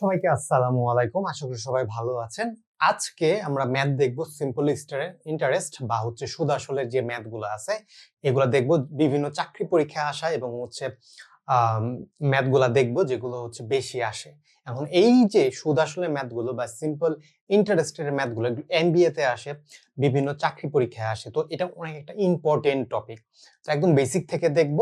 সবাইকে আসসালামু আলাইকুম। আশা করি সবাই ভালো আছেন। আজকে আমরা ম্যাথ দেখব সিম্পল ইন্টারেস্ট বা হচ্ছে সুদ আসলের যে ম্যাথগুলো আছে, এগুলো দেখব বিভিন্ন চাকরি পরীক্ষায় আসা এবং হচ্ছে ম্যাথগুলো দেখব যেগুলো হচ্ছে বেশি আসে। এখন এই যে সুদ আসলের ম্যাথগুলো বা সিম্পল ইন্টারেস্টের ম্যাথগুলো এমবিএ তে আসে, বিভিন্ন চাকরি পরীক্ষায় আসে, তো এটা অনেক একটা ইম্পর্টেন্ট টপিক তো একদম বেসিক থেকে দেখব।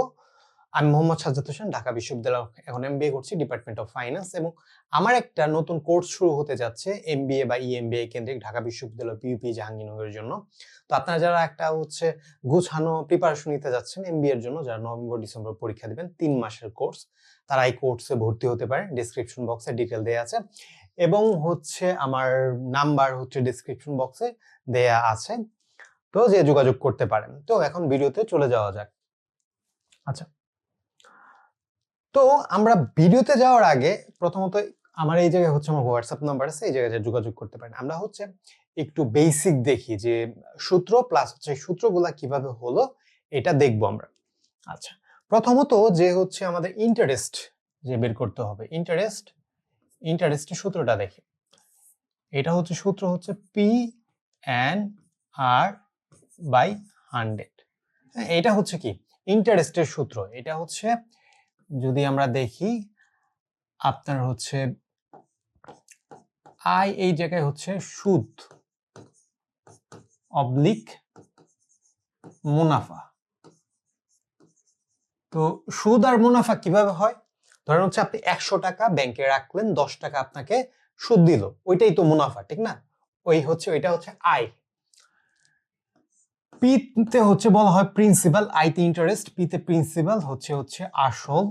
আমি মোহাম্মদ সাজ্জাদ হোসেন, ঢাকা বিশ্ববিদ্যালয় এখন এমবিএ করছি ডিপার্টমেন্ট অফ ফাইন্যান্স এবং আমার একটা নতুন কোর্স শুরু হতে যাচ্ছে এমবিএ বা ইএমবিএ কেন্দ্রিক ঢাকা বিশ্ববিদ্যালয় পিউপি জাহাঙ্গীরনগরের জন্য। তো আপনারা যারা একটা হচ্ছে গুছানো প্রিপারেশন নিতে যাচ্ছেন এমবিএ এর জন্য, যারা নভেম্বর, ডিসেম্বর পরীক্ষা দেবেন, তিন মাসের কোর্স তারা এই কোর্সে ভর্তি হতে পারেন ডিসক্রিপশন বক্সে ডিটেল দেওয়া আছে এবং হচ্ছে আমার নাম্বার হচ্ছে ডিসক্রিপশন বক্সে দেয়া আছে। তো যে যোগাযোগ করতে পারেন। তো এখন ভিডিওতে চলে যাওয়া যাক। আচ্ছা তো আমরা ভিডিওতে যাওয়ার আগে প্রথমত আমার এই জায়গায় হচ্ছে আমার হোয়াটসঅ্যাপ নাম্বার আছে, এই জায়গায় যোগাযোগ করতে পারেন। আমরা হচ্ছে একটু বেসিক দেখি যে সূত্র প্লাস হচ্ছে সূত্রগুলা কীভাবে হলো, এটা দেখব আমরা। আচ্ছা প্রথমত যে হচ্ছে আমাদের ইন্টারেস্ট যে বের করতে হবে। ইন্টারেস্ট ইন্টারেস্টের সূত্রটা দেখি। এটা হচ্ছে সূত্র হচ্ছে P N R by hundred এটা হচ্ছে কি? ইন্টারেস্টের সূত্র। এটা হচ্ছে যদি আমরা দেখি, আপনার হচ্ছে আয় এই জায়গায় হচ্ছে সুদ অবলিক মুনাফা। তো সুদ আর মুনাফা কীভাবে হয়? ধরেন হচ্ছে আপনি একশো টাকা ব্যাংকে রাখলেন, দশ টাকা আপনাকে সুদ দিল, ওইটাই তো মুনাফা, ঠিক না? ওই হচ্ছে, ওইটা হচ্ছে আয়। পিতে হচ্ছে বলা হয় প্রিন্সিপাল আইতে ইন্টারেস্ট পিতে প্রিন্সিপাল হচ্ছে হচ্ছে আসল।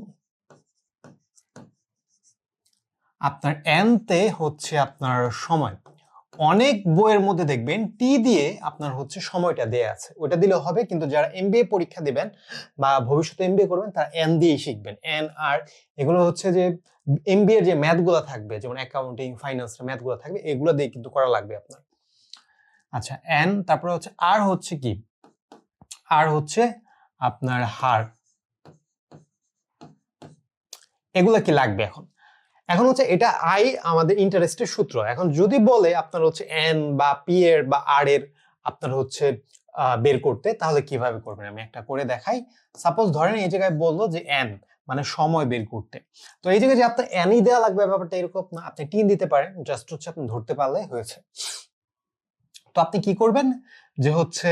আপনার এনতে হচ্ছে আপনার সময়। অনেক বইয়ের মধ্যে দেখবেন টি দিয়ে আপনার হচ্ছে সময়টা দেয়া আছে। ওটা দিলে হবে, কিন্তু যারা এমবিএ পরীক্ষা দিবেন বা ভবিষ্যতে এমবিএ করবেন, তারা এন দিয়েই শিখবেন। এন আর এগুলো হচ্ছে যে এমবিএর যে ম্যাথগুলো থাকবে, যেমন অ্যাকাউন্টিং ফাইন্যান্সের ম্যাথগুলো থাকবে, এগুলো দিয়ে কিন্তু করা লাগবে আপনার। আচ্ছা এন তারপরে হচ্ছে আর হচ্ছে কি? আর হচ্ছে আপনার হার। এগুলো কি লাগবে এখন? এখন হচ্ছে এটা আই আমাদের ইন্টারেস্টের সূত্র। এখন যদি বলে আপনার হচ্ছে এন বা পি এর বা আর এর আপনার হচ্ছে বের করতে, তাহলে কীভাবে করবেন? আমি একটা করে দেখাই। সাপোজ ধরেন এই জায়গায় বলল যে এন মানে সময় বের করতে। তো এই জায়গায় যে আপনার এনই দেওয়া লাগবে ব্যাপারটা এরকম আপনি টিন দিতে পারেন। জাস্ট হচ্ছে আপনি ধরতে পারলে হয়েছে। তো আপনি কি করবেন? যে হচ্ছে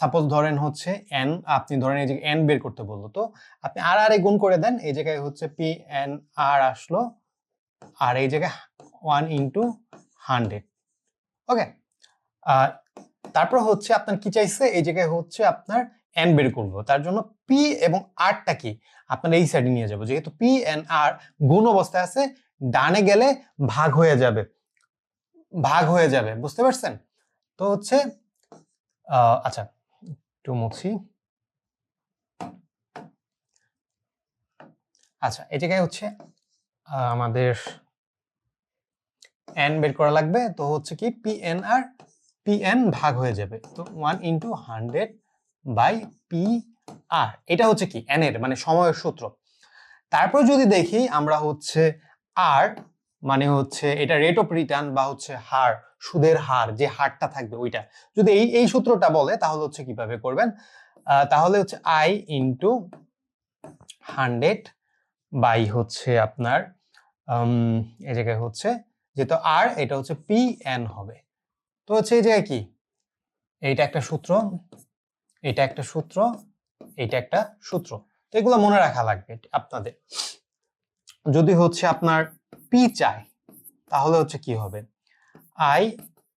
সাপোজ ধরেন হচ্ছে এন আপনি ধরেন এই যে এন বের করতে বলল, তো আপনি আর আর এ গুণ করে দেন, এই জায়গায় হচ্ছে পি এন আর আসলো, আর এই জায়গায় ওয়ান ইন্টু হান্ড্রেড ওকে তারপর হচ্ছে আপনার কি চাইছে? এই জায়গায় হচ্ছে আপনার এন বের করব তার জন্য পি এবং আরটা কি? আপনার এই সাইডে নিয়ে যাব, যেহেতু পি এন আর গুণ অবস্থায় আছে, ডানে গেলে ভাগ হয়ে যাবে। ভাগ হয়ে যাবে, বুঝতে পারছেন? তো হচ্ছে আচ্ছা একটু মুছি। আচ্ছা জায়গায় হচ্ছে আমাদের এন বের করা লাগবে, তো হচ্ছে কি P N R P N ভাগ হয়ে যাবে, তো one into hundred by P R এটা হচ্ছে কি এন এর মানে সময়ের সূত্র। তারপর যদি দেখি আমরা হচ্ছে আর মানে হচ্ছে এটা রেট অফ রিটার্ন বা হচ্ছে হার, সুদের হার, যে হারটা থাকবে ওইটা। যদি এই এই সূত্রটা বলে, তাহলে হচ্ছে কীভাবে করবেন? তাহলে হচ্ছে আই ইন্টু হান্ড্রেড বাই হচ্ছে আপনার এই জায়গায় হচ্ছে যেহেতু আর এটা হচ্ছে পি এন হবে। তো হচ্ছে এই জায়গায় কি? এইটা একটা সূত্র, এটা একটা সূত্র, এইটা একটা সূত্র। তো এগুলো মনে রাখা লাগবে আপনাদের। যদি হচ্ছে আপনার পি চাই, তাহলে হচ্ছে কি হবে? আই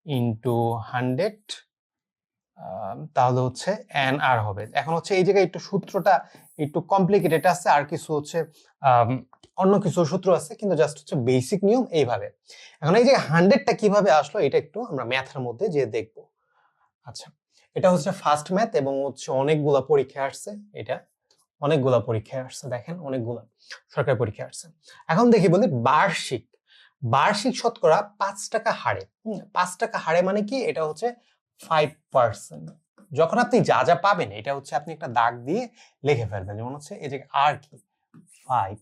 ইন্টু হান্ড্রেড তাহলে হচ্ছে এন আর হবে। এখন হচ্ছে এই জায়গায় একটু সূত্রটা একটু কমপ্লিকেটেড আছে, আর কিছু হচ্ছে অন্য কিছু সূত্র আছে, কিন্তু জাস্ট হচ্ছে বেসিক নিয়ম এইভাবে। এখন এই যে হান্ড্রেডটা কীভাবে আসলো, এটা একটু আমরা ম্যাথের মধ্যে যে দেখব। আচ্ছা এটা হচ্ছে ফার্স্ট ম্যাথ এবং হচ্ছে অনেকগুলা পরীক্ষা আসছে, এটা অনেকগুলা পরীক্ষায় আসছে, দেখেন অনেকগুলা সরকারি পরীক্ষা আসছে। এখন দেখি বলি বার্ষিক বার্ষিক শতকরা পাঁচ টাকা হারে পাঁচ টাকা হারে মানে কি? এটা হচ্ছে ফাইভ পার্সেন্ট যখন আপনি যা যা পাবেন, এটা হচ্ছে আপনি একটা দাগ দিয়ে লিখে ফেলবেন। যেমন হচ্ছে এই যে আর কি? ফাইভ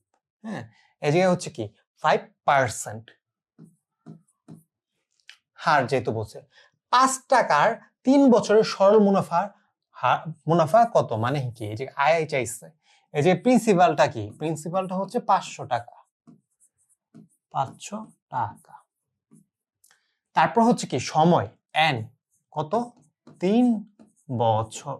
হ্যাঁ? এই জায়গায় হচ্ছে কি? ফাইভ পার্সেন্ট হার যেহেতু বলছে, পাঁচ টাকার তিন বছরের সরল মুনাফার মুনাফা কত? মানে কি? এই যে আয় চাইছে এই যে প্রিন্সিপালটা কি? প্রিন্সিপালটা হচ্ছে পাঁচশো টাকা। পাঁচশো টাকা। তারপর হচ্ছে কি? সময়। এন কত? তিন বছর।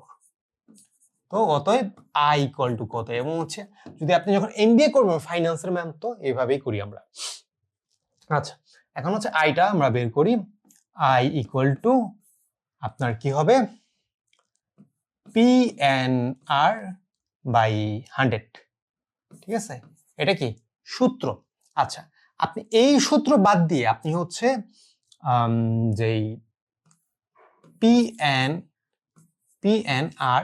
তো অতএব আই ইকুয়াল টু কত? এবং হচ্ছে যদি আপনি যখন এমবিএ করবেন ফাইন্যান্সের ম্যাম তো এইভাবেই করি আমরা। আচ্ছা এখন হচ্ছে আইটা আমরা বের করি। আই ইকুয়াল টু আপনার কি হবে? P N R by hundred ঠিক আছে? এটা কি? সূত্র। আচ্ছা আপনি এই সূত্র বাদ দিয়ে আপনি হচ্ছে যেই P N P N R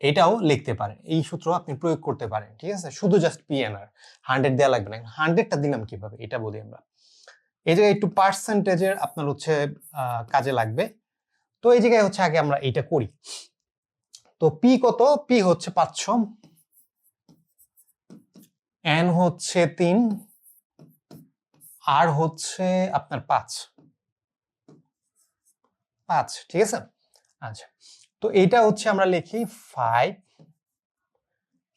এটাও লিখতে পারেন। এই সূত্র আপনি প্রয়োগ করতে পারেন। ঠিক আছে? শুধু just P N R hundred দেওয়া লাগবে না। হান্ড্রেডটা দিলাম কীভাবে? এটা বলি আমরা। এই জায়গায় একটু পার্সেন্টেজের আপনার হচ্ছে কাজে লাগবে। তো এই জায়গায় হচ্ছে আগে আমরা এইটা করি। তো পি কত? পি হচ্ছে পাঁচশো এন হচ্ছে তিন। আর হচ্ছে আপনার পাঁচ। পাঁচ, ঠিক আছে? আচ্ছা তো এইটা হচ্ছে আমরা লিখি ফাইভ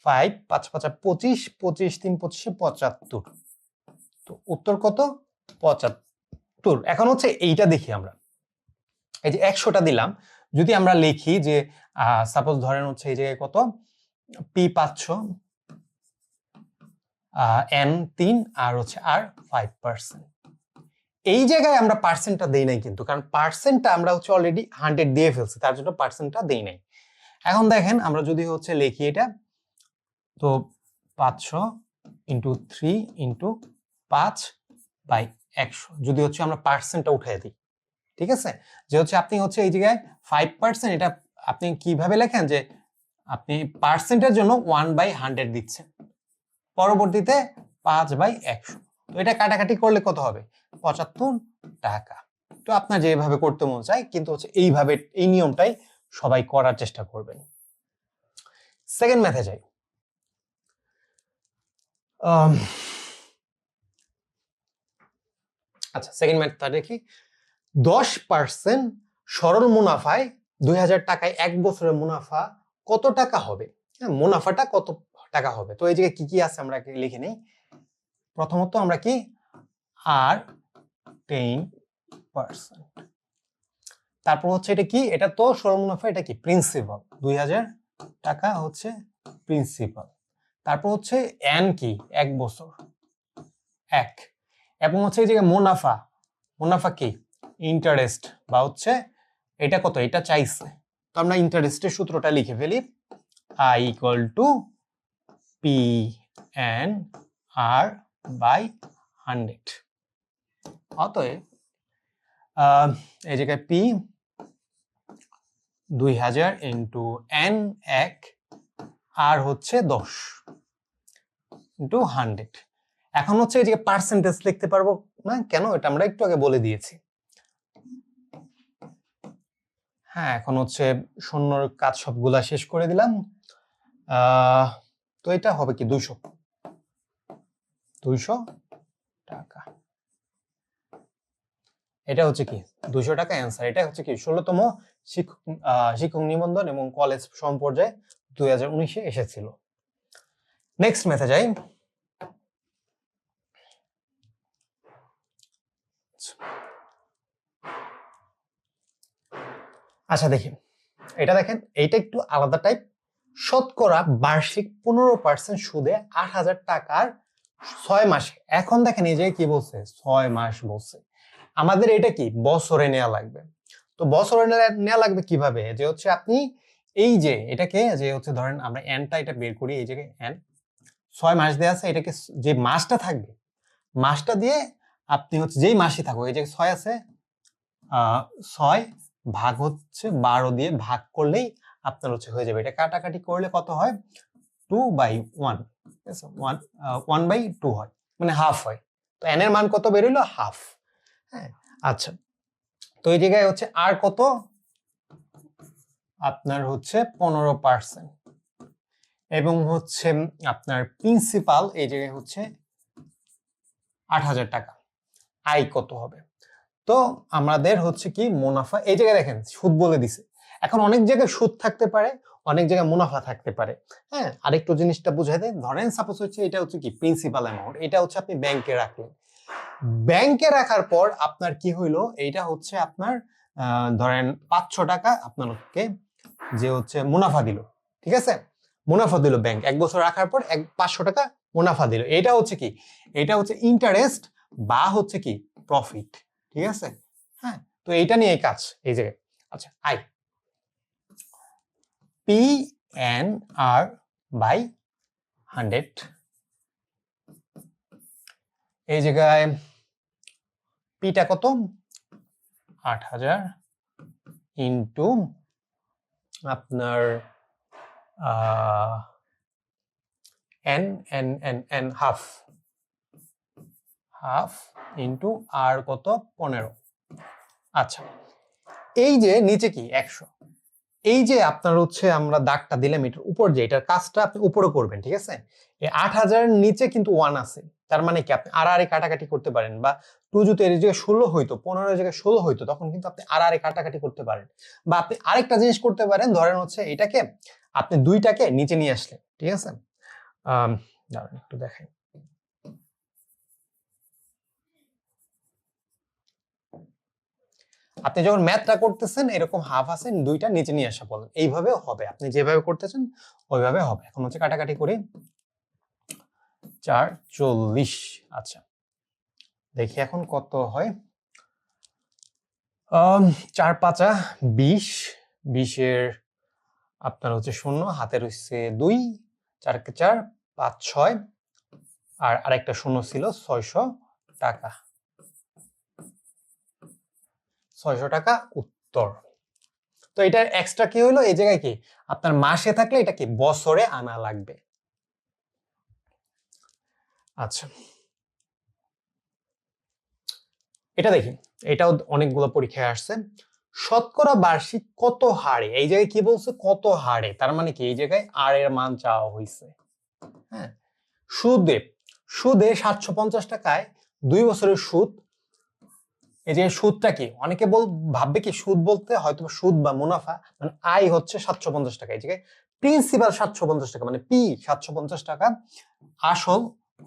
ফাইভ পাঁচ, পাঁচা পঁচিশ পঁচিশ, তিন, পঁচিশে পঁচাত্তর। তো উত্তর কত? পঁচাত্তর। এখন হচ্ছে এইটা দেখি আমরা। এই যে একশোটা দিলাম যদি আমরা লিখি যে সাপোজ ধরেন হচ্ছে এই জায়গায় কত? পি পাঁচশো এন তিন, আর হচ্ছে আর ফাইভ পার্সেন্ট এই জায়গায় আমরা পার্সেন্টটা দেই নাই কিন্তু, কারণ পার্সেন্টটা আমরা হচ্ছে অলরেডি হান্ড্রেড দিয়ে ফেলছি, তার জন্য পার্সেন্টটা দেই নাই। এখন দেখেন, আমরা যদি হচ্ছে লিখি এটা, তো পাঁচশো ইন্টু থ্রি ইন্টু পাঁচ বাই একশো। যদি হচ্ছে আমরা পার্সেন্টটা উঠিয়ে দিই। ঠিক আছে? যে হচ্ছে আপনি হচ্ছে এই জায়গায় ফাইভ পার্সেন্ট এটা আপনি কীভাবে লেখেন যে আপনি পার্সেন্টের জন্য ওয়ান বাই হান্ড্রেড দিচ্ছেন। পরবর্তীতে পাঁচ বাই একশো। তো এটা কাটাকাটি করলে কত হবে? পঁচাত্তর টাকা। তো আপনার যেভাবে করতে মন চায়, কিন্তু হচ্ছে এইভাবে এই নিয়মটাই সবাই করার চেষ্টা করবেন। সেকেন্ড ম্যাথে যাই। আচ্ছা সেকেন্ড ম্যাথটা দেখি। দশ পার্সেন্ট সরল মুনাফায় দুই হাজার টাকায় এক বছরের মুনাফা কত টাকা হবে? হ্যাঁ মুনাফাটা কত টাকা হবে? তো এই জায়গায় কি কি আছে আমরা লিখে নেই। প্রথমত আমরা কি? R ten percent. তারপর হচ্ছে এটা কি? এটা তো সরল মুনাফা, এটা কি? প্রিন্সিপাল। দুই হাজার টাকা হচ্ছে প্রিন্সিপাল। তারপর হচ্ছে এন কি? এক বছর। এক। এবং হচ্ছে এই জায়গায় মুনাফা। মুনাফা কি? ইন্টারেস্ট বা হচ্ছে এটা কত? এটা চাইছে। তো আমরা ইন্টারেস্টের সূত্রটা লিখে ফেলি। I equal to P N R by hundred অতএব এই জায়গায় পি দুই হাজার ইন্টু এন এক আর হচ্ছে দশ ইন্টু হান্ড্রেড এখন হচ্ছে এই যে পার্সেন্টেজ লিখতে পারব না? কেন? এটা আমরা একটু আগে বলে দিয়েছি। হ্যাঁ এখন হচ্ছে শূন্যর কাজ সবগুলা শেষ করে দিলাম। তো এটা হবে কি, দুইশো? দুইশো টাকা। এটা হচ্ছে কি, দুইশো টাকা অ্যান্সার এটা হচ্ছে কি, ষোলোতম শিক্ষক শিক্ষক নিবন্ধন এবং কলেজ সম্পর্যায়ে দুই হাজার উনিশে এসেছিল। নেক্সট ম্যাথে যাই। আচ্ছা দেখি। এটা দেখেন, এইটা একটু আলাদা টাইপ শতকরা বার্ষিক পনেরো পার্সেন্ট সুদে আট হাজার টাকার ছয় মাসে। এখন দেখেন, এই যে কি বলছে? ছয় মাস বলছে। আমাদের এটা কি? বছরে নেওয়া লাগবে। তো বছরে নেওয়া লাগবে কীভাবে? যে হচ্ছে আপনি এই যে এটাকে, যে হচ্ছে ধরেন আমরা এনটা এটা বের করি, এই জায়গায় এন ছয় মাস দেওয়া আছে, এটাকে যে মাসটা থাকবে, মাসটা দিয়ে আপনি হচ্ছে যেই মাসই থাকুক, এই যে ছয় আছে ছয় ভাগ হচ্ছে বারো দিয়ে ভাগ করলেই আপনার হচ্ছে হয়ে যাবে। এটা কাটাকাটি করলে কত হয়? Two by one one one by two হয় মানে হাফ হয়। তো এন এর মান কত বেরোলো? হাফ হ্যাঁ? আচ্ছা তো এই জায়গায় হচ্ছে আর কত? আপনার হচ্ছে পনেরো পার্সেন্ট এবং হচ্ছে আপনার প্রিন্সিপাল এই জায়গায় হচ্ছে আট হাজার টাকা। আয় কত হবে? তো আমাদের হচ্ছে কি মুনাফা, এই জায়গায় দেখেন, সুদ বলে দিছে। এখন অনেক জায়গায় সুদ থাকতে পারে, অনেক জায়গায় মুনাফা থাকতে পারে। হ্যাঁ আরেকটু জিনিসটা বুঝাই দেয় ধরেন সাপোজ হচ্ছে এটা হচ্ছে কি প্রিন্সিপাল অ্যামাউন্ট এটা হচ্ছে আপনি ব্যাংকে রাখলেন। ব্যাংকে রাখার পর আপনার কি হইল? এইটা হচ্ছে আপনার ধরেন পাঁচশো টাকা আপনাকে যে হচ্ছে মুনাফা দিল, ঠিক আছে? মুনাফা দিল ব্যাংক এক বছর রাখার পর এক, পাঁচশো টাকা মুনাফা দিল। এটা হচ্ছে কি? এটা হচ্ছে ইন্টারেস্ট বা হচ্ছে কি প্রফিট ঠিক আছে? হ্যাঁ তো এইটা নিয়ে কাজ, এই জায়গায়। আচ্ছা I. P N R by hundred এই জায়গায় পিটা কত? আট হাজার ইন্টু আপনার N N N N half half into R কত? পনেরো। আচ্ছা এই যে নিচে কি? একশো। এই যে আপনার হচ্ছে আমরা দাগটা দিলাম এটার উপর যে, এটার কাজটা আপনি উপরে করবেন, ঠিক আছে? এই আট হাজারের নিচে কিন্তু ওয়ান আছে। তার মানে কি? আপনি আর আরে কাটাকাটি করতে পারেন বা টু যদি এর জায়গায় ষোলো হইতো, পনেরো জায়গায় ষোলো হইতো, তখন কিন্তু আপনি আর আরে কাটাকাটি করতে পারেন। বা আপনি আরেকটা জিনিস করতে পারেন, ধরেন হচ্ছে এটাকে আপনি দুইটাকে নিচে নিয়ে আসলেন, ঠিক আছে? দাঁড়ান, একটু দেখেন আপনি যখন ম্যাথটা করতেছেন, এরকম হাফ আছে, দুইটা নিচে নিয়ে আসা বলেন। এইভাবে হবে। আপনি যেভাবে করতেছেন, ওইভাবে হবে। এখন হচ্ছে কাটাকাটি করি। চার, চল্লিশ। আচ্ছা। দেখি এখন কত হয়। চার পাঁচা, বিশ। বিশের আপনার হচ্ছে শূন্য, হাতের হচ্ছে দুই। চারকে চার, পাঁচ, ছয়। আর আরেকটা শূন্য ছিল, ছয়শো টাকা। ছয়শো টাকা উত্তর। তো এটা এক্সট্রা কি হলো এই জায়গায় কি? আপনার মাসে থাকলে এটা কি? বছরে আনা লাগবে। আচ্ছা। এটা দেখি। এটাও অনেকগুলো পরীক্ষায় আসছে। শতকরা বার্ষিক কত হারে? এই জায়গায় কি বলছে? কত হারে? তার মানে কি? এই জায়গায় আর এর মান চাওয়া হয়েছে হ্যাঁ? সুদে সুদে সাতশো পঞ্চাশ টাকায় দুই বছরের সুদ এই যে সুদটা কি? অনেকে বল, ভাববে কি সুদ বলতে হয়তো সুদ বা মুনাফা মানে আয় হচ্ছে সাতশো পঞ্চাশ টাকা। এই জায়গায় প্রিন্সিপাল সাতশো পঞ্চাশ টাকা মানে পি সাতশো পঞ্চাশ টাকা, আসল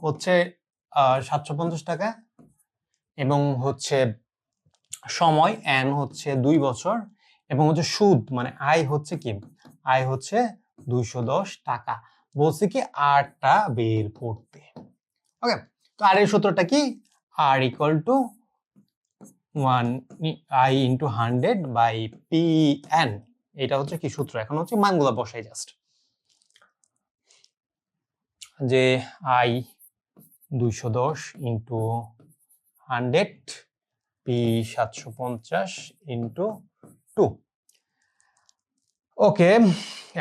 হচ্ছে সাতশো পঞ্চাশ টাকা এবং হচ্ছে সময় এন হচ্ছে দুই বছর এবং হচ্ছে সুদ মানে আয় হচ্ছে কি? আয় হচ্ছে দুইশো দশ টাকা। বলছে কি আরটা বের করতে। ওকে তো আর এর সূত্রটা কি? R equal to one I into hundred by P N এটা হচ্ছে কি সূত্র? এখন হচ্ছে মানগুলো বসাই জাস্ট যে আই দুইশো দশ ইন্টু হান্ড্রেড পি সাতশো পঞ্চাশ ইন্টু টু ওকে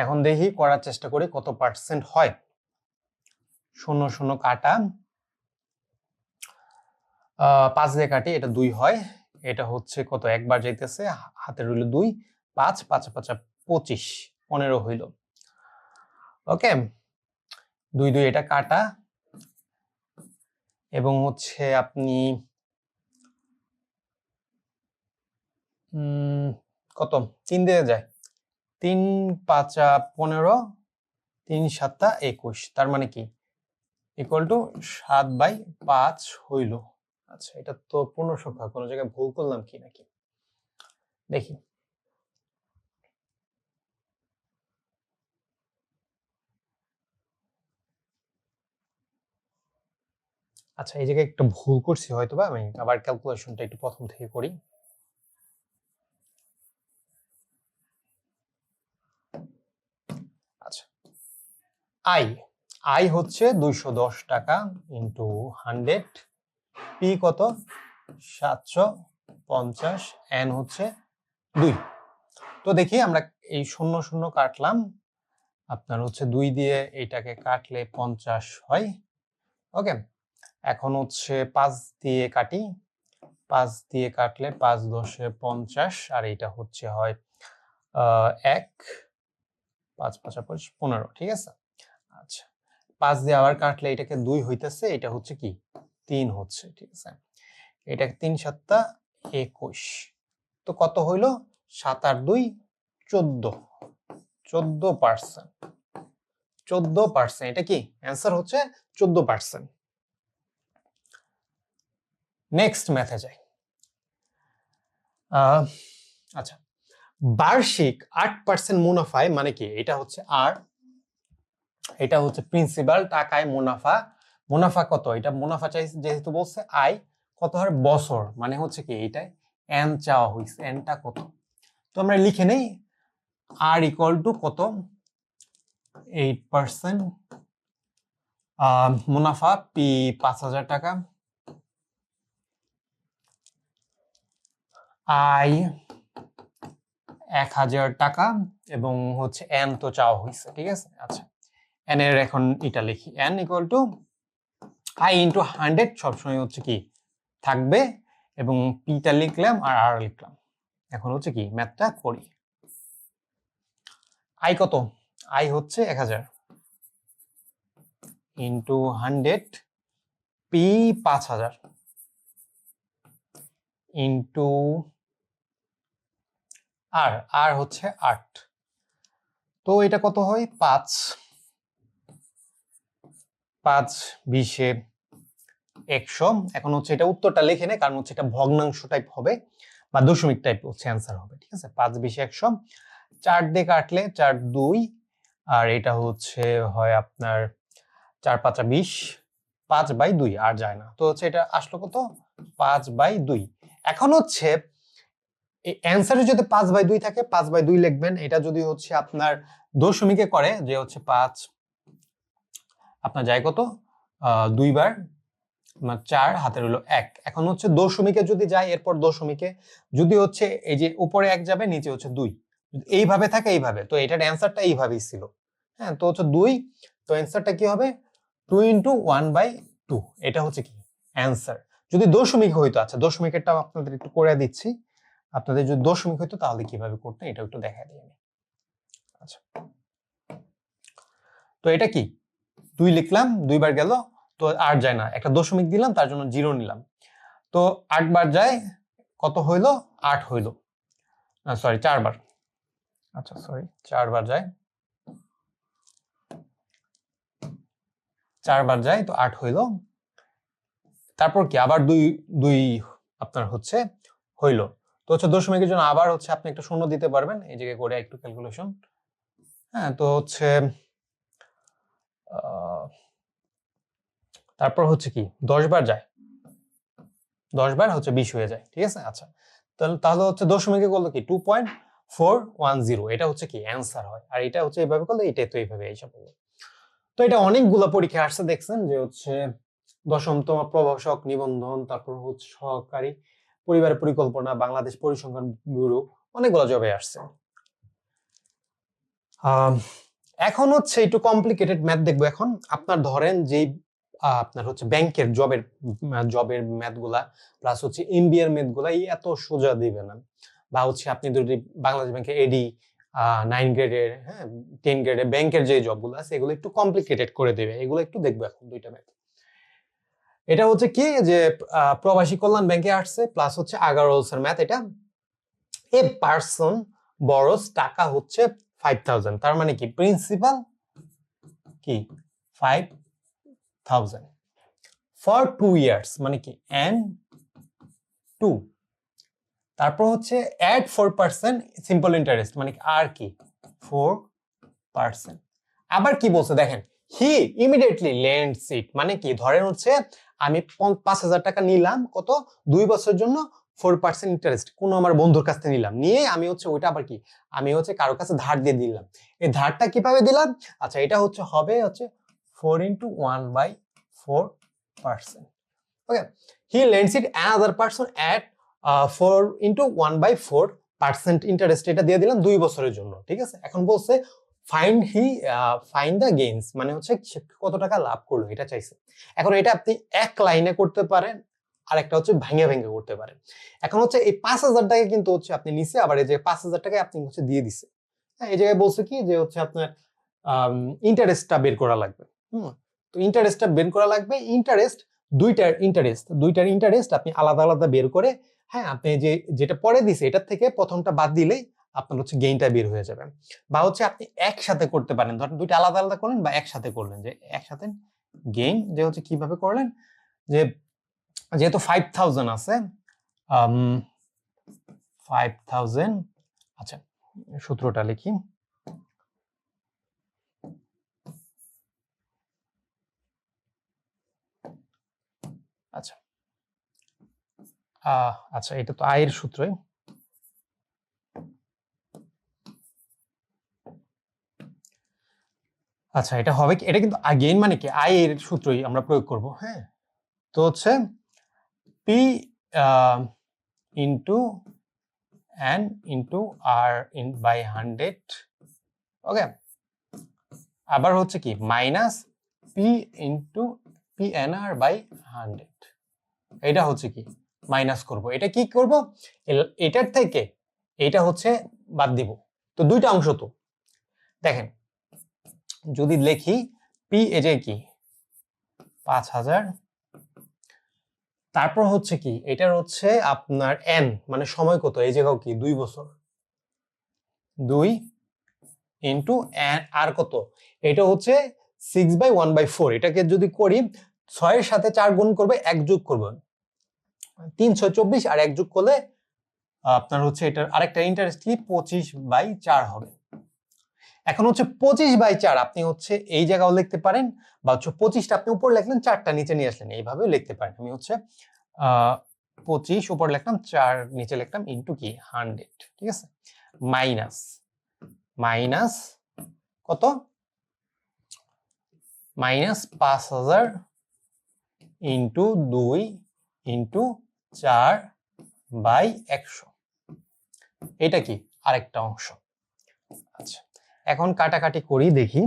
এখন দেখি করার চেষ্টা করি কত পার্সেন্ট হয়। শূন্য শূন্য কাটা পাঁচ দিয়ে কাটি, এটা দুই হয়। এটা হচ্ছে কত? একবার যাইতেছে হাতে রইল দুই, পাঁচ পাঁচ, পাঁচা পঁচিশ, পনেরো হইল। ওকে? দুই দুই, এটা কাটা। এবং হচ্ছে আপনি কত? তিন দিয়ে যায়। তিন, পাঁচা, পনেরো, তিন, সাতটা, একুশ। তার মানে কি? ইকুয়াল টু সাত বাই পাঁচ হইল। আচ্ছা এটা তো পূর্ণ সংখ্যা। কোনো জায়গায় ভুল করলাম কি নাকি? দেখি। আচ্ছা এই জায়গায় একটা ভুল করছি হয়তো বা আমি আবার ক্যালকুলেশনটা একটু প্রথম থেকে করি। আচ্ছা আই আই হচ্ছে দুইশো দশ টাকা ইন্টু হান্ড্রেড পি কত? সাতশো পঞ্চাশ এন হচ্ছে দুই। তো দেখি আমরা এই শূন্য শূন্য কাটলাম। আপনার হচ্ছে দুই দিয়ে এইটাকে কাটলে পঞ্চাশ হয়। ওকে? এখন হচ্ছে পাঁচ দিয়ে কাটি। পাঁচ দিয়ে কাটলে পাঁচ দশে পঞ্চাশ, আর এইটা হচ্ছে হয় এক, পাঁচ পাঁচাপাঁচ পনেরো, ঠিক আছে? আচ্ছা পাঁচ দিয়ে আবার কাটলে এটাকে দুই হইতেছে, এটা হচ্ছে কি? তিন হচ্ছে, ঠিক আছে? এটা তিন সাতটা একুশ। তো কত হইল? সাত আর দুই, চোদ্দ। চোদ্দ পার্সেন্ট। চোদ্দ পার্সেন্ট। এটা কি? অ্যান্সার হচ্ছে চোদ্দ পার্সেন্ট। নেক্সট ম্যাথে যাই। আচ্ছা। বার্ষিক আট পার্সেন্ট মুনাফায় মানে কি? এটা হচ্ছে আর, এটা হচ্ছে প্রিন্সিপাল টাকায় মুনাফা মুনাফা কত? এটা মুনাফা চাই যেহেতু বলছে আয় কত হয় বছর। মানে হচ্ছে কি এটাই এন চাওয়া হয়েছে এনটা কত? তো আমরা লিখে নেই। আর ইকুয়াল টু কত? এইট পার্সেন্ট মুনাফা পি পাঁচ হাজার টাকা। আই এক হাজার টাকা এবং হচ্ছে এন তো চাওয়া হয়েছে ঠিক আছে? আচ্ছা। এন এর এখন এটা লিখি। N equal to I into hundred সবসময় হচ্ছে কি? থাকবে এবং পিটা লিখলাম আর আর লিখলাম। এখন হচ্ছে কি? ম্যাথটা করি। আই কত? আই হচ্ছে এক হাজার। ইন্টু হান্ড্রেড পি পাঁচ হাজার। ইন্টু আর আর হচ্ছে আট। তো এটা কত হয়? পাঁচ। পাঁচ বিশে একশো। এখন হচ্ছে এটা উত্তরটা লিখে নে, কারণ হচ্ছে এটা ভগ্নাংশ টাইপ হবে বা দশমিক টাইপ হচ্ছে অ্যান্সার হবে, ঠিক আছে? পাঁচ বিশে একশো। চার দিয়ে কাটলে চার দুই, আর এটা হচ্ছে হয় আপনার চার পাঁচা বিশ, পাঁচ বাই দুই, আর যায় না। তো হচ্ছে এটা আসলো কত? পাঁচ বাই দুই। এখন হচ্ছে এই অ্যান্সারে যদি পাঁচ বাই দুই থাকে, পাঁচ বাই দুই লিখবেন। এটা যদি হচ্ছে আপনার দশমিকে করে, যে হচ্ছে পাঁচ, আপনার যায় কত? দুইবার আপনার চার, হাতের হলো এক। এখন হচ্ছে দশমিকে যদি যায়, এরপর দশমিকে। যদি হচ্ছে এই যে উপরে এক যাবে, নিচে হচ্ছে দুই। এইভাবে থাকে, এইভাবে। তো এটার অ্যান্সারটা এইভাবেই ছিল। হ্যাঁ তো হচ্ছে দুই। তো অ্যান্সারটা কি হবে? Two into one by two. এটা হচ্ছে কি? অ্যান্সার। যদি দশমিক হইতো আচ্ছা দশমিকেরটাও আপনাদের একটু করে দিচ্ছি। আপনাদের যদি দশমিক হইতো, তাহলে কীভাবে করতেন? এটা একটু দেখা দিই আমি। আচ্ছা। তো এটা কি? দুই লিখলাম, দুইবার গেল তো আর যায় না। একটা দশমিক দিলাম তার জন্য জিরো নিলাম। তো আটবার যায় কত হইল? আট হইল। সরি চারবার আচ্ছা সরি চারবার যায়। চারবার যায় তো আট হইল। তারপর কি? আবার দুই দুই আপনার হচ্ছে হইল। তো হচ্ছে দশমিকের জন্য আবার হচ্ছে আপনি একটা শূন্য দিতে পারবেন। এই জায়গায় করে একটু ক্যালকুলেশন হ্যাঁ তো হচ্ছে আহ, তারপর হচ্ছে কি, দশ বার যায়। দশ বার হচ্ছে বিশ হয়ে যায়, ঠিক আছে? আচ্ছা তাহলে তাহলে হচ্ছে দশমিকে করলে কি? Two point four one zero এটা হচ্ছে কি অ্যান্সার হয়। আর এটা হচ্ছে এইভাবে করলে এটাই তো এইভাবে এইসব তো এটা অনেকগুলো পরীক্ষা আসছে, দেখছেন যে হচ্ছে দশমতম প্রভাষক নিবন্ধন, তারপর হচ্ছে সহকারী পরিবার পরিকল্পনা, বাংলাদেশ পরিসংখ্যান ব্যুরো, অনেকগুলো জবে আসছে। এখন হচ্ছে একটু কমপ্লিকেটেড ম্যাথ দেখব এখন। আপনার ধরেন যেই আপনার হচ্ছে ব্যাংকের জবের জবের ম্যাথগুলা প্লাস হচ্ছে এমবিএর ম্যাথগুলা এই এত সোজা দিবে না। বা হচ্ছে আপনি যদি বাংলাদেশ ব্যাংকে এডি নাইন গ্রেডের হ্যাঁ টেন গ্রেডের ব্যাংকের যে জবগুলো আছে, এগুলো একটু কমপ্লিকেটেড করে দেবে। এগুলো একটু দেখব এখন দুইটা ম্যাথ। এটা হচ্ছে কি যে প্রবাসী কল্যাণ ব্যাংকে আসছে প্লাস হচ্ছে আগারোলসের ম্যাথ এটা এ পার্সন বরস টাকা হচ্ছে ফাইভ তার মানে কি? প্রিন্সিপাল কি? Five thousand for two years মানে কি? এন টু তারপর হচ্ছে add four percent simple interest মানে আর কি? ফোর পার্সেন্ট আবার কি বলছে? দেখেন হি ইমিডিয়েটলি ল্যান্ডস ইট মানে কি? ধরেন হচ্ছে আমি পাঁচ হাজার টাকা নিলাম, কত? দুই বছরের জন্য ফোর পার্সেন্ট ইন্টারেস্ট কোনো আমার বন্ধুর কাছ থেকে নিলাম। নিয়ে আমি হচ্ছে ওইটা আবার কি? আমি হচ্ছে কারোর কাছে ধার দিয়ে দিলাম। এই ধারটা কীভাবে দিলাম? আচ্ছা এটা হচ্ছে হবে হচ্ছে four into one by four percent. Okay, he lends it another person at four into one by four percent interest এটা দিয়ে দিলাম দুই বছরের জন্য, ঠিক আছে? এখন বলছে find he find the gains মানে হচ্ছে কত টাকা লাভ করল, এটা চাইছে। এখন এটা আপনি এক লাইনে করতে পারেন আর একটা হচ্ছে ভেঙে ভেঙে করতে পারেন। এখন হচ্ছে এই পাঁচ হাজার টাকা কিন্তু হচ্ছে আপনি নিচে আবার এই যে পাঁচ হাজার টাকা আপনি হচ্ছে দিয়ে দিছে। হ্যাঁ এই জায়গায় বলছে কি যে হচ্ছে আপনার ইন্টারেস্টটা বের করা লাগবে। তো ইন্টারেস্টটা বের করা লাগবে। ইন্টারেস্ট দুইটার ইন্টারেস্ট দুইটার ইন্টারেস্ট আপনি আলাদা আলাদা বের করে হ্যাঁ আপনি যে, যেটা পরে দিছে, এটার থেকে প্রথমটা বাদ দিলেই আপনার হচ্ছে গেইনটা বের হয়ে যাবে। বা হচ্ছে আপনি একসাথে করতে পারেন, ধরেন দুইটা আলাদা আলাদা করলেন বা একসাথে করলেন, যে একসাথে গেইন যে হচ্ছে কীভাবে করলেন, যে যেহেতু ফাইভ থাউজেন্ড আছে ফাইভ থাউজেন্ড আচ্ছা সূত্রটা লিখি আচ্ছা আহ, আচ্ছা এটা তো আয়ের সূত্রই। আচ্ছা এটা হবে কি, এটা কিন্তু গেইন মানে কি, আয়ের সূত্রই আমরা প্রয়োগ করব হ্যাঁ? তো হচ্ছে P into N into R in by hundred okay আবার হচ্ছে কি minus P into P N R by hundred এটা হচ্ছে কি মাইনাস করব। এটা কি করব? এটার থেকে এটা হচ্ছে বাদ দিব। তো দুইটা অংশ তো। দেখেন, যদি লিখি পি এ যে কি? পাঁচ হাজার। তারপর হচ্ছে কি? এটার হচ্ছে আপনার এন মানে সময় কত? এই জায়গাও কি? দুই বছর। দুই ইন্টু আর কত? এটা হচ্ছে six by one by four এটাকে যদি করি, ছয়ের সাথে চার গুণ করবে, এক যোগ করবে। তিন ছয় চব্বিশ আর এক যোগ করলে, আপনার হচ্ছে এটার আরেকটা ইন্টারেস্ট কি? পঁচিশ বাই চার হবে। এখন হচ্ছে পঁচিশ বাই চার আপনি হচ্ছে এই জায়গাও লিখতে পারেন বা হচ্ছে পঁচিশটা আপনি উপর লিখলেন, চারটা নিচে নিয়ে আসলেন, এইভাবেও লিখতে পারেন। আমি হচ্ছে পঁচিশ উপর লিখলাম, চার নিচে লিখলাম ইন্টু কি? হান্ড্রেড ঠিক আছে? মাইনাস মাইনাস কত? মাইনাস পাঁচ হাজার ইন্টু দুই ইন্টু চার বাই একশো। এটা কি? আরেকটা অংশ। আচ্ছা এখন কাটাকাটি করি, দেখি।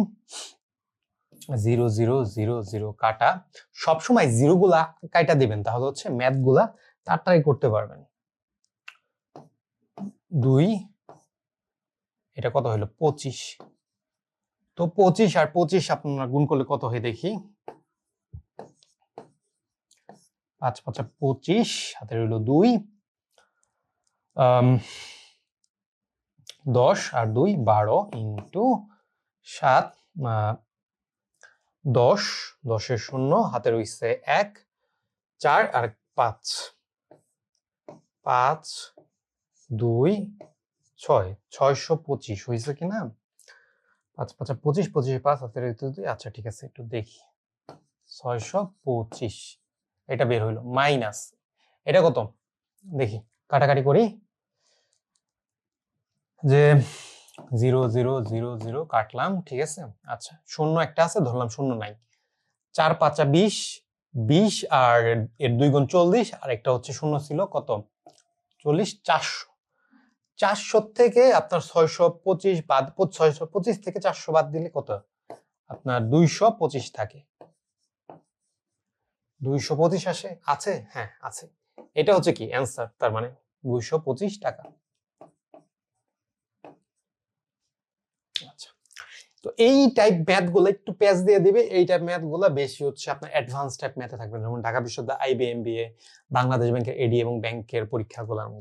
জিরো জিরো জিরো জিরো কাটা। সবসময় জিরো গুলা কাটা দিবেন, তাহলে হচ্ছে ম্যাথগুলা তাড়াতাড়ি করতে পারবেন। দুই, এটা কত হলো পঁচিশ। তো পঁচিশ আর পঁচিশ আপনারা গুণ করলে কত হয় দেখি? পাঁচ পাঁচা পঁচিশ হাতে রইল দুই। দশ আর দুই, বারো ইন্টু সাত দশ, দশের শূন্য হাতে রইছে এক, চার আর পাঁচ। পাঁচ, দুই, ছয়, ছয়শো পঁচিশ হয়েছে কিনা পাঁচ পাঁচ পঁচিশ পঁচিশ পাঁচ হাতে দুই। আচ্ছা ঠিক আছে, একটু দেখি। ছয়শো পঁচিশ। এটা বের হইল, মাইনাস। এটা কত? দেখি, কাটাকাটি করি। যে জিরো জিরো জিরো জিরো কাটলাম, ঠিক আছে? আচ্ছা শূন্য একটা আছে, ধরলাম শূন্য নাই। চার পাঁচা বিশ বিশ আর এর দুই গুণ চল্লিশ, আর একটা হচ্ছে শূন্য ছিল কত? চল্লিশ, চারশো। চারশো থেকে আপনার ছয়শো পঁচিশ বাদ, ছয়শো পঁচিশ থেকে চারশো বাদ দিলে কত? আপনার দুইশো পঁচিশ থাকে। দুইশো পঁচিশ আসে? আছে? হ্যাঁ আছে। এটা হচ্ছে কি? অ্যান্সার তার মানে দুইশো পঁচিশ টাকা। আচ্ছা। তো এই টাইপ ম্যাথগুলো একটু প্যাচ দিয়ে দিবে। এই টাইপ ম্যাথগুলো বেশি হচ্ছে আপনার অ্যাডভান্স টাইপ ম্যাথে থাকবে। যেমন ঢাকা বিশ্ববিদ্যালয় আইবিএম বিএ বাংলাদেশ ব্যাংকের এডি এবং ব্যাংকের পরীক্ষাগুলোর